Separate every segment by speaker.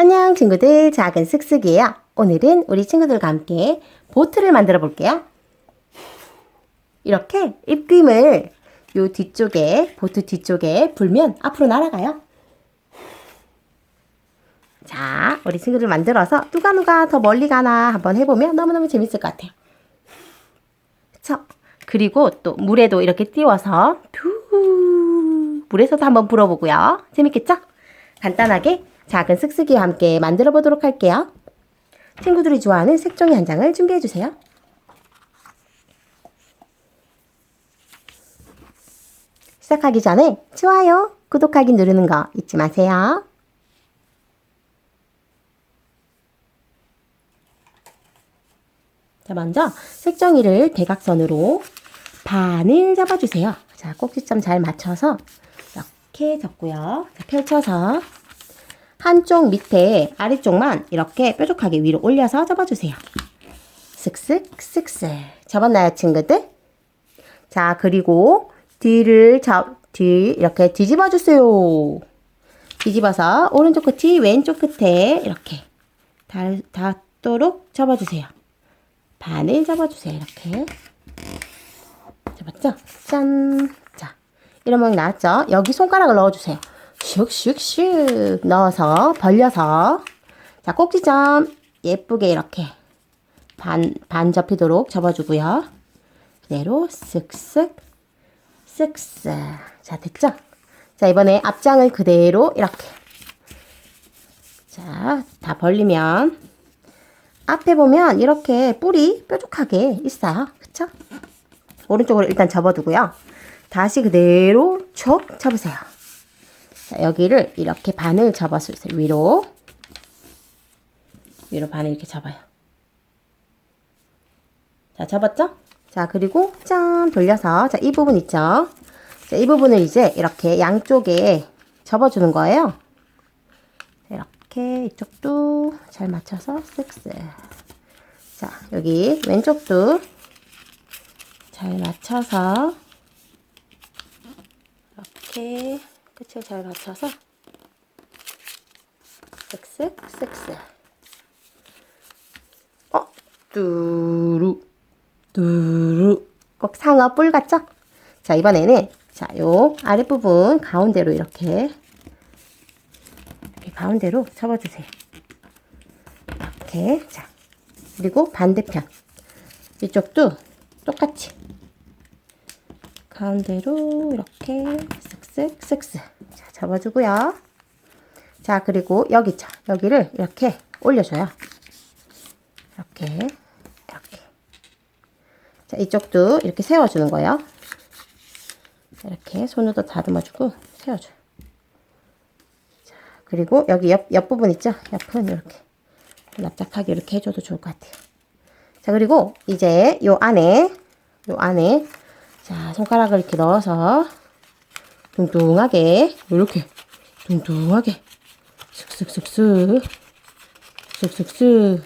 Speaker 1: 안녕 친구들 작은 쓱쓱이에요. 오늘은 우리 친구들과 함께 보트를 만들어 볼게요. 이렇게 입김을 요 뒤쪽에 보트 뒤쪽에 불면 앞으로 날아가요. 자, 우리 친구들 만들어서 누가 누가 더 멀리 가나 한번 해보면 너무너무 재밌을 것 같아요. 그쵸? 그리고 또 물에도 이렇게 띄워서 두 물에서도 한번 불어보고요. 재밌겠죠? 간단하게 작은 쓱쓱이와 함께 만들어 보도록 할게요. 친구들이 좋아하는 색종이 한 장을 준비해 주세요. 시작하기 전에 좋아요, 구독하기 누르는 거 잊지 마세요. 자, 먼저 색종이를 대각선으로 반을 잡아주세요. 자, 꼭지점 잘 맞춰서 이렇게 접고요. 자, 펼쳐서 한쪽 밑에 아래쪽만 이렇게 뾰족하게 위로 올려서 접어주세요. 쓱쓱 쓱쓱 접었나요 친구들? 자 그리고 뒤를 잡, 뒤 이렇게 뒤집어 주세요. 뒤집어서 오른쪽 끝이 왼쪽 끝에 이렇게 닿, 닿도록 접어주세요. 반을 접어주세요. 이렇게 잡았죠? 짠! 자, 이런 모양 나왔죠? 여기 손가락을 넣어주세요. 슉슉슉 넣어서 벌려서 자 꼭지점 예쁘게 이렇게 반, 반 접히도록 접어주고요. 그대로 쓱쓱 쓱쓱 자 됐죠? 자 이번에 앞장을 그대로 이렇게 자 다 벌리면 앞에 보면 이렇게 뿔이 뾰족하게 있어요. 그쵸? 오른쪽으로 일단 접어두고요. 다시 그대로 촉 접으세요. 자, 여기를 이렇게 반을 때 위로 위로 반을 이렇게 접어요. 자, 접었죠? 자, 그리고 짠 돌려서 자, 이 부분 있죠? 자, 이 부분을 이제 이렇게 양쪽에 접어주는 거예요. 이렇게 이쪽도 잘 맞춰서 쓱쓱. 자, 여기 왼쪽도 잘 맞춰서 이렇게 끝을 잘 맞춰서 쓱쓱 쓱쓱. 어 뚜루. 뚜루. 꼭 상어 뿔 같죠? 자 이번에는 자 요 아랫부분 가운데로 이렇게 이렇게 가운데로 접어주세요. 이렇게 자 그리고 반대편. 이쪽도 똑같이 가운데로 이렇게 쓱쓱 쓱쓱 자 접어주고요. 자 그리고 여기 자 여기를 이렇게 올려줘요. 이렇게 이렇게 자 이쪽도 이렇게 세워주는 거예요. 이렇게 손으로 다듬어주고 세워줘요. 자 그리고 여기 옆, 옆 부분 있죠? 옆은 이렇게 납작하게 이렇게 해줘도 좋을 것 같아요. 자 그리고 이제 요 안에 요 안에 자, 손가락을 이렇게 넣어서 뚱뚱하게 이렇게 뚱뚱하게 슥슥슥슥 슥슥슥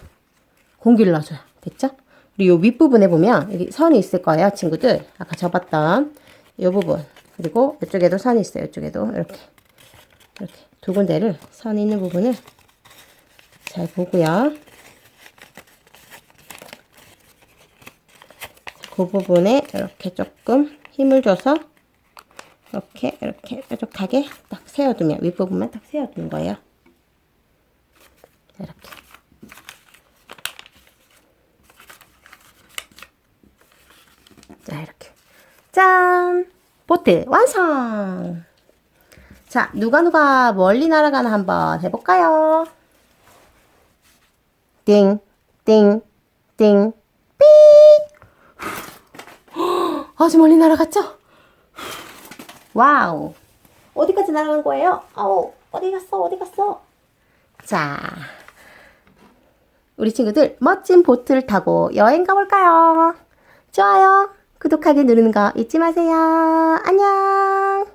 Speaker 1: 공기를 넣어줘요. 됐죠? 그리고 요 윗부분에 보면 여기 선이 있을 거예요, 친구들. 아까 접었던 이 부분. 그리고 이쪽에도 선이 있어요. 이쪽에도 이렇게 이렇게 두 군데를 선 있는 부분을 잘 보고요. 그 부분에 이렇게 조금 힘을 줘서 이렇게 이렇게 뾰족하게 딱 세워두면 윗부분만 딱 세워두는 거예요. 이렇게. 자 이렇게 짠 보트 완성. 자 누가 누가 멀리 날아가나 한번 해볼까요? 띵, 띵, 띵, 삐. 아주 멀리 날아갔죠? 와우. 어디까지 날아간 거예요? 아우, 어디 갔어? 어디 갔어? 자, 우리 친구들 멋진 보트를 타고 여행 가볼까요? 좋아요, 구독하기 누르는 거 잊지 마세요. 안녕.